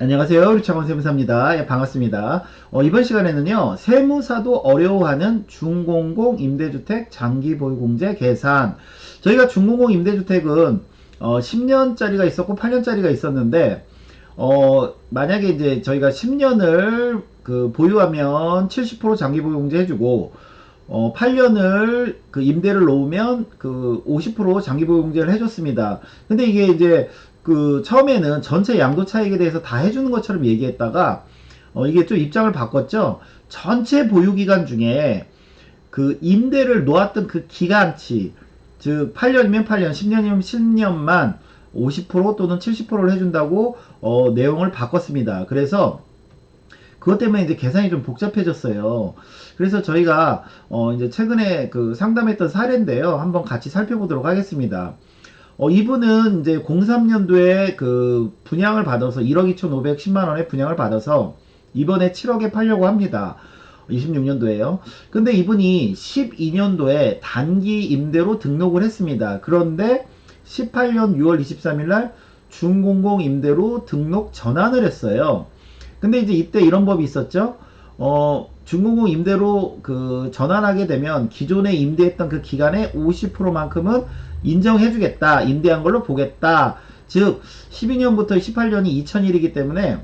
안녕하세요. 유창원 세무사입니다. 예, 반갑습니다. 어, 이번 시간에는요, 세무사도 어려워하는 중공공 임대주택 장기 보유공제 계산. 저희가 중공공 임대주택은 어, 10년짜리가 있었고 8년짜리가 있었는데, 어, 만약에 이제 저희가 10년을 그 보유하면 70% 장기 보유공제 해주고, 어, 8년을 그 임대를 놓으면 그 50% 장기 보유공제를 해줬습니다. 근데 이게 이제 그 처음에는 전체 양도 차익에 대해서 다 해주는 것처럼 얘기했다가 어, 이게 좀 입장을 바꿨죠. 전체 보유 기간 중에 그 임대를 놓았던 그 기간치 즉 8년이면 8년, 10년이면 10년만 50% 또는 70%를 해준다고 어, 내용을 바꿨습니다. 그래서 그것 때문에 이제 계산이 좀 복잡해졌어요. 그래서 저희가 어, 이제 최근에 그 상담했던 사례인데요. 한번 같이 살펴보도록 하겠습니다. 어, 이분은 이제 03년도에 그 분양을 받아서 1억 2,510만 원의 분양을 받아서 이번에 7억에 팔려고 합니다. 26년도에요. 근데 이분이 12년도에 단기 임대로 등록을 했습니다. 그런데 18년 6월 23일 날 중공공 임대로 등록 전환을 했어요. 근데 이제 이때 이런 법이 있었죠. 어, 중공공 임대로 그 전환하게 되면 기존에 임대했던 그 기간의 50%만큼은 인정해주겠다. 임대한 걸로 보겠다. 즉 12년부터 18년이 2000일이기 때문에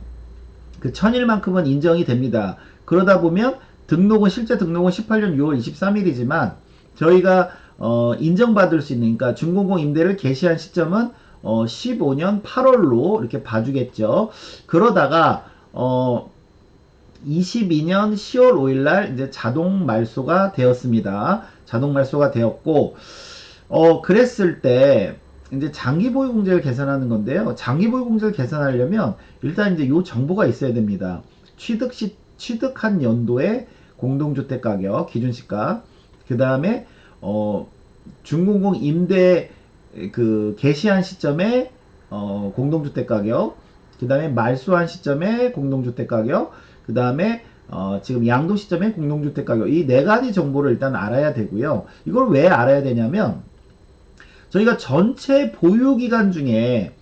그 1000일만큼은 인정이 됩니다. 그러다 보면 등록은 실제 등록은 18년 6월 23일이지만 저희가 어, 인정받을 수 있는 그러니까 중공공 임대를 개시한 시점은 어, 15년 8월로 이렇게 봐주겠죠. 그러다가 어, 22년 10월 5일 날 이제 자동 말소가 되었습니다. 자동 말소가 되었고 어, 그랬을 때, 이제 장기 보유 공제를 계산하는 건데요. 장기 보유 공제를 계산하려면 일단 이제 요 정보가 있어야 됩니다. 취득 시, 취득한 연도의 공동주택 가격, 기준 시가, 그 다음에, 어, 중공공 임대 그 개시한 시점에 어, 공동주택 가격, 그 다음에 말소한 시점에 공동주택 가격, 그 다음에 어, 지금 양도 시점에 공동주택 가격 이 네 가지 정보를 일단 알아야 되고요. 이걸 왜 알아야 되냐면 저희가 전체 보유 기간 중에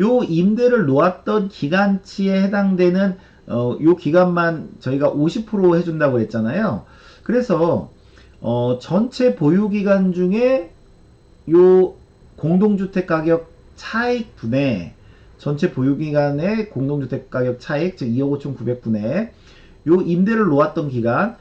요 임대를 놓았던 기간치에 해당되는 어, 요 기간만 저희가 50% 해준다고 했잖아요. 그래서 어, 전체 보유 기간 중에 요 공동주택 가격 차익 분의 전체 보유 기간의 공동주택 가격 차익 즉 2억 5천9백분의 요 임대를 놓았던 기간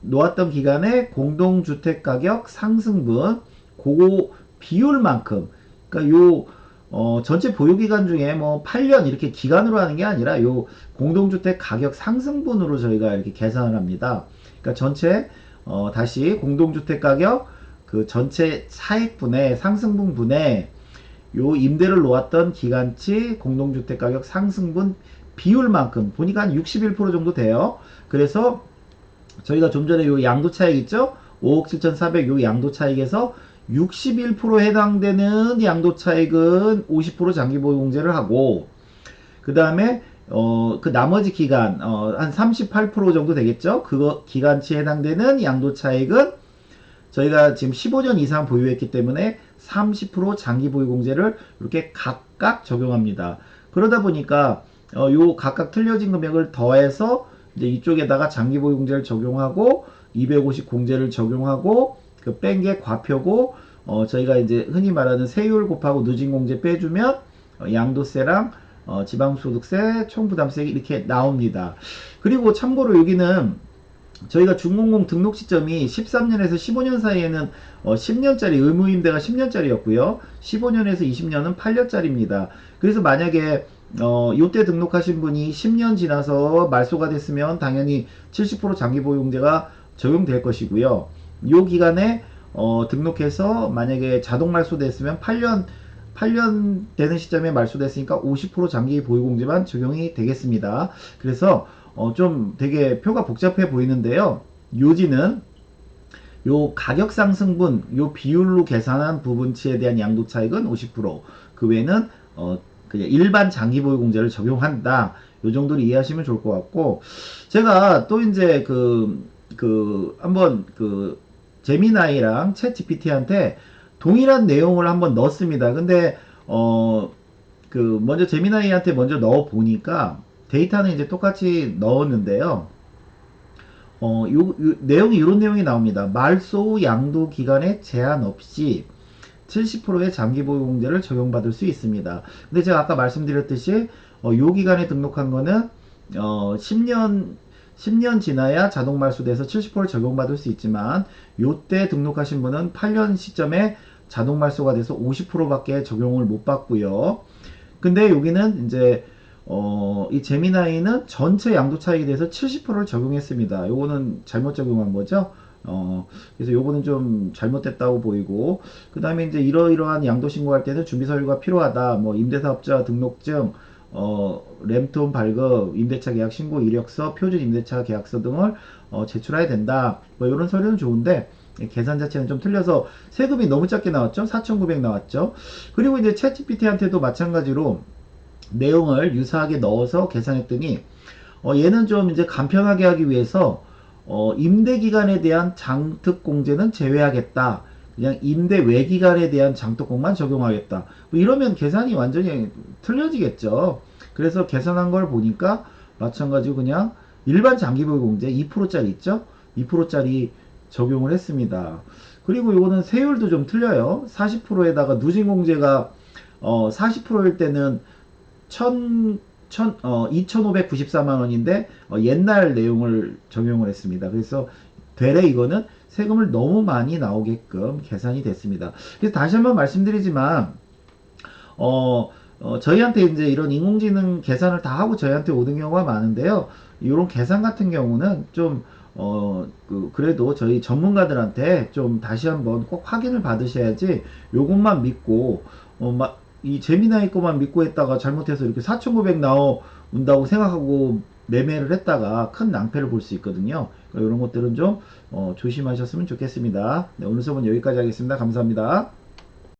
놓았던 기간의 공동주택 가격 상승분 그거 비율만큼 그러니까 요 어, 전체 보유기간 중에 뭐 8년 이렇게 기간으로 하는 게 아니라 요 공동주택 가격 상승분으로 저희가 이렇게 계산을 합니다. 그러니까 전체 어, 다시 공동주택 가격 그 전체 차익분의 상승분 분의 요 임대를 놓았던 기간치 공동주택 가격 상승분 비율만큼 보니까 한 61% 정도 돼요. 그래서 저희가 좀 전에 요 양도 차익 있죠? 5억 7,400 요 양도 차익에서 61% 해당되는 양도 차익은 50% 장기 보유 공제를 하고 그 다음에 어, 그 나머지 기간 어, 한 38% 정도 되겠죠. 그거 기간치에 해당되는 양도 차익은 저희가 지금 15년 이상 보유했기 때문에 30% 장기 보유 공제를 이렇게 각각 적용합니다. 그러다 보니까 어, 요 각각 틀려진 금액을 더해서 이제 이쪽에다가 장기 보유 공제를 적용하고 250 공제를 적용하고 그 뺀 게 과표고 어, 저희가 이제 흔히 말하는 세율 곱하고 누진 공제 빼주면 어, 양도세랑 어, 지방소득세, 총부담세 이렇게 나옵니다. 그리고 참고로 여기는 저희가 중공공 등록 시점이 13년에서 15년 사이에는 어, 10년짜리 의무임대가 10년짜리였고요. 15년에서 20년은 8년짜리입니다. 그래서 만약에 어, 요때 등록하신 분이 10년 지나서 말소가 됐으면 당연히 70% 장기 보유공제가 적용될 것이고요. 요 기간에 어, 등록해서 만약에 자동 말소됐으면 8년 8년 되는 시점에 말소됐으니까 50% 장기 보유공제만 적용이 되겠습니다. 그래서 어, 좀 되게 표가 복잡해 보이는데요. 요지는 요 가격 상승분 요 비율로 계산한 부분치에 대한 양도 차익은 50%그 외에는 어, 그냥 일반 장기 보유 공제를 적용한다. 요 정도로 이해하시면 좋을 것 같고 제가 또 이제 그, 그, 한번 그, 제미나이랑 챗 GPT한테 동일한 내용을 한번 넣었습니다. 근데 어 그 먼저 제미나이한테 먼저 넣어 보니까 데이터는 이제 똑같이 넣었는데요. 어, 요, 요 내용이 이런 내용이 나옵니다. 말소 양도 기간에 제한 없이 70%의 장기 보유 공제를 적용받을 수 있습니다. 근데 제가 아까 말씀드렸듯이 어, 요 기간에 등록한 거는 어, 10년 10년 지나야 자동 말소돼서 70%를 적용받을 수 있지만 요때 등록하신 분은 8년 시점에 자동 말소가 돼서 50%밖에 적용을 못 받고요. 근데 여기는 이제 어, 이 제미나이는 전체 양도 차익에 대해서 70%를 적용했습니다. 요거는 잘못 적용한 거죠. 어, 그래서 요거는 좀 잘못됐다고 보이고, 그 다음에 이제 이러이러한 양도 신고할 때는 준비 서류가 필요하다. 뭐, 임대사업자 등록증, 어, 램톤 발급, 임대차 계약 신고 이력서, 표준 임대차 계약서 등을 어, 제출해야 된다. 뭐, 이런 서류는 좋은데, 계산 자체는 좀 틀려서 세금이 너무 작게 나왔죠? 4,900 나왔죠? 그리고 이제 챗GPT한테도 마찬가지로 내용을 유사하게 넣어서 계산했더니, 어, 얘는 좀 이제 간편하게 하기 위해서 어, 임대 기간에 대한 장특 공제는 제외하겠다. 그냥 임대 외기간에 대한 장특공만 적용하겠다. 뭐 이러면 계산이 완전히 틀려지겠죠. 그래서 계산한 걸 보니까 마찬가지로 그냥 일반 장기보유 공제 2%짜리 있죠? 2%짜리 적용을 했습니다. 그리고 이거는 세율도 좀 틀려요. 40%에다가 누진 공제가 어, 40%일 때는 1000 천, 어, 2,594만 원인데 어, 옛날 내용을 적용을 했습니다. 그래서 되레 이거는 세금을 너무 많이 나오게끔 계산이 됐습니다. 그래서 다시 한번 말씀드리지만 어, 어, 저희한테 이제 이런 인공지능 계산을 다 하고 저희한테 오는 경우가 많은데요. 이런 계산 같은 경우는 좀 어, 그, 그래도 저희 전문가들한테 좀 다시 한번 꼭 확인을 받으셔야지 요것만 믿고, 어, 막, 이 재미나이 거만 믿고 했다가 잘못해서 이렇게 4,900 나온다고 생각하고 매매를 했다가 큰 낭패를 볼 수 있거든요. 그러니까 이런 것들은 좀 어, 조심하셨으면 좋겠습니다. 네, 오늘 수업은 여기까지 하겠습니다. 감사합니다.